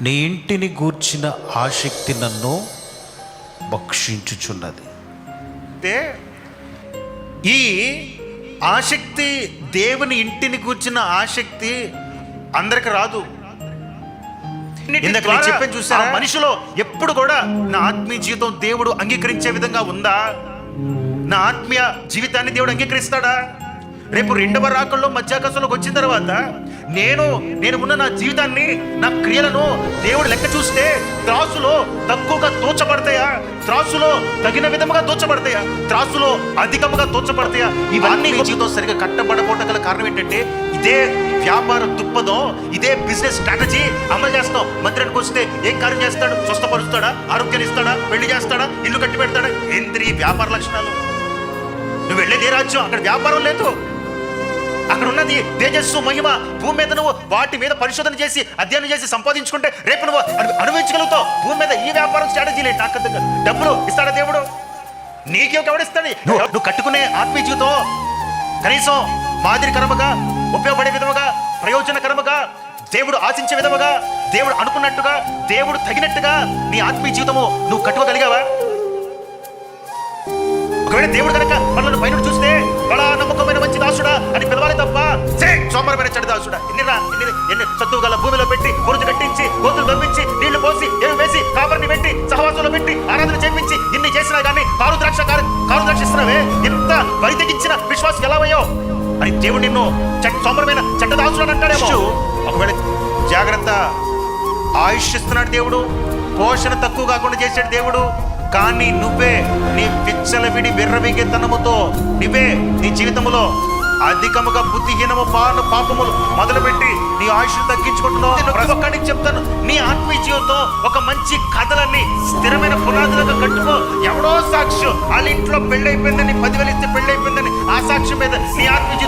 నీ ఇంటిని గూర్చిన ఆసక్తి నన్ను భక్షించుచున్నది. అంటే ఈ ఆసక్తి దేవుని ఇంటిని కూర్చున్న ఆసక్తి అందరికి రాదు. ఇందాక నేను చెప్పాను చూసారా? మనిషిలో ఎప్పుడు కూడా నా ఆత్మీయ జీవితం దేవుడు అంగీకరించే విధంగా ఉందా? నా ఆత్మీయ జీవితాన్ని దేవుడు అంగీకరిస్తాడా? రేపు రెండవ రాకల్లో మధ్యాకాశంలోకి వచ్చిన తర్వాత నేను నేను ఉన్న నా జీవితాన్ని నా క్రియలను దేవుడు లెక్క చూస్తే త్రాసులో తక్కువగా తోచబడతాయా? త్రాసులో తగిన విధముగా తోచబడతాయా? త్రాసులో అధికముగా తోచబడతాయా? ఇవన్నీ జీవితం సరిగా కట్టబడకపోవడం గల కారణం ఏంటంటే ఇదే వ్యాపార దృక్పథం ఇదే బిజినెస్ స్ట్రాటజీ అమలు చేస్తాం. మందిరానికి వస్తే ఏం కార్యం చేస్తాడు? స్వస్థపరుస్తాడా? ఆరోగ్యాన్ని ఇస్తాడా? పెళ్ళి చేస్తాడా? ఇల్లు కట్టి పెడతాడా? ఏంద్రి వ్యాపార లక్షణాలు. నువ్వు వెళ్ళేది రాజ్యం? అక్కడ వ్యాపారం లేదు. ఉన్నది తేజస్సు మహిమ భూమి మీద నువ్వు వాటి మీద పరిశోధన చేసి అధ్యయనం చేసి సంపాదించుకుంటే రేపు నువ్వు అను- అనుభవించగలుగుతావు. భూమి మీద ఈ వ్యాపారం స్ట్రాటజీ లేదు. నాకు. డబ్బులు ఇస్తాడా దేవుడు? నీకే ఎవడిస్తాడు నువ్వు కట్టుకునే ఆత్మీయ జీవితం కనీసం మాదిరికరముగా ఉపయోగపడే విధముగా ప్రయోజనకరముగా దేవుడు ఆశించే విధముగా దేవుడు అనుకున్నట్టుగా దేవుడు తగినట్టుగా నీ ఆత్మీయ జీవితము నువ్వు కట్టుకోగలిగావా? ఒకవేళ దేవుడు కనుక మనల్ని ఎన్ని ఎన్ని చదువు గల భూమిలో పెట్టి బురుజు కట్టించి గోతులు పంపించి నీళ్ళు పోసి ఏమి వేసి కాపర్ని పెట్టి సహవాసంలో పెట్టి ఆరాధన చేపించి ఇన్ని చేసినా గానీ కారు ద్రాక్ష కారు ద్రాక్ష ఇస్తున్నావే ఎంత బరి తెగించిన విశ్వాసం ఎలా అయ్యో అని దేవుడు నిన్ను చెడ్డ సోమరమైన చెట్ట దాసుడు అంటాడేమో. ఒకవేళ జాగ్రత్త ఆయుష్ ఇస్తున్నాడు దేవుడు పోషణ తక్కువ కాకుండా చేసాడు దేవుడు కానీ నువ్వే నీ విచ్చలవిడి విర్రవిగెతనముతో నువ్వే నీ జీవితంలో అధికముగా బుద్ధిహీనము పాను పాపములు మొదలుపెట్టి నీ ఆయుష్ తగ్గించుకుంటున్నావు. ప్రతి ఒక్కడికి చెప్తాను నీ ఆత్మీయ జీవితం ఒక మంచి కథలన్నీ స్థిరమైన పునాదులుగా కట్టుకో. ఎవడో సాక్ష్యం వాళ్ళ ఇంట్లో పెళ్ళైపోయిందని పదివేలు ఇస్తే పెళ్ళైపోయిందని ఆ సాక్ష్యం మీద నీ ఆత్మీయ